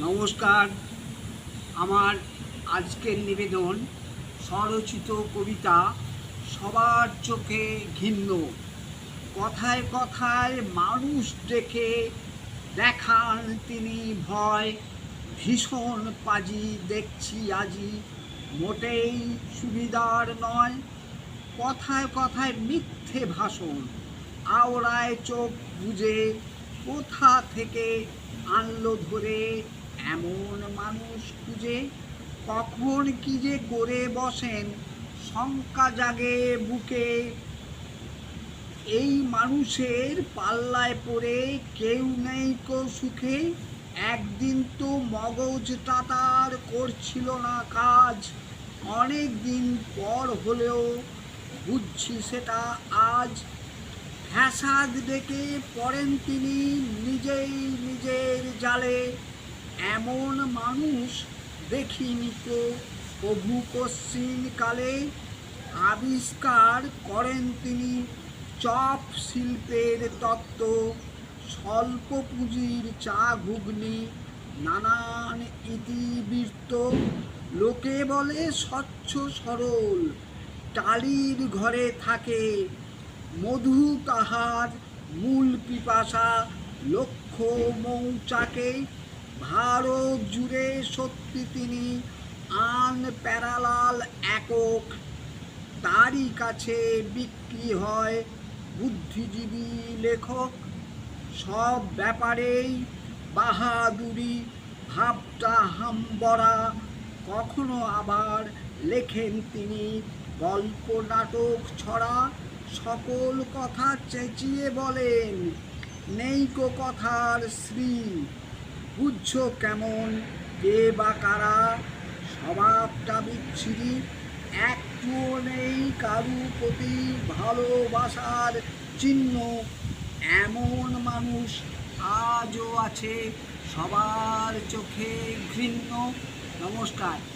নমস্কার। আমার আজকের নিবেদন স্বরচিত কবিতা সবার চোখে ঘিন্ন। কথায় কথায় মানুষ ডেকে দেখান তিনি ভয়। ভীষণ পাজি দেখছি আজি, মোটেই সুবিধার নয়। কথায় কথায় মিথ্যে ভাষণ, আওড়ায় চোখ বুঝে কোথা থেকে আনলো ধরে এমন মানুষ খুঁজে কখন কি যে করে বসেন, শঙ্কা জাগে বুকে। এই মানুষের পাল্লায় পড়ে কেউ নেই কো সুখে একদিন তো মগজটা তার করছিল না কাজ। অনেক দিন পর হলেও বুঝছি সেটা আজ। ফ্যাসাদ ডেকে পড়েন তিনি নিজেই নিজের জালে। এমন মানুষ দেখিনি তো। প্রভু কালে আবিষ্কার করেন তিনি চপ শিল্পের তত্ত্ব স্বল্প পুঁজির চা ঘুগনি, নানান ইতিবৃত্ত। লোকে বলে স্বচ্ছ সরল, টালির ঘরে থাকে মধু তাহার মূল পিপাসা লক্ষ মৌচাকে ভারত জুড়ে সত্যি তিনি আন প্যারালাল একক। তারই কাছে বিক্রি হয় বুদ্ধিজীবী লেখক। সব ব্যাপারেই বাহাদুরি, ভাবটা হাম্বরা। কখনো আবার লেখেন তিনি গল্প নাটক ছড়া। সকল কথা চেঁচিয়ে বলেন নেইকো কথার শ্রী। বুঝছ কেমন? কে বা কারা? স্বভাবটা বিচ্ছিরি। একটুও নেই কারু প্রতি ভালোবাসার চিহ্ন। এমন মানুষ আজও আছে সবার চোখে ঘৃণ্য। নমস্কার।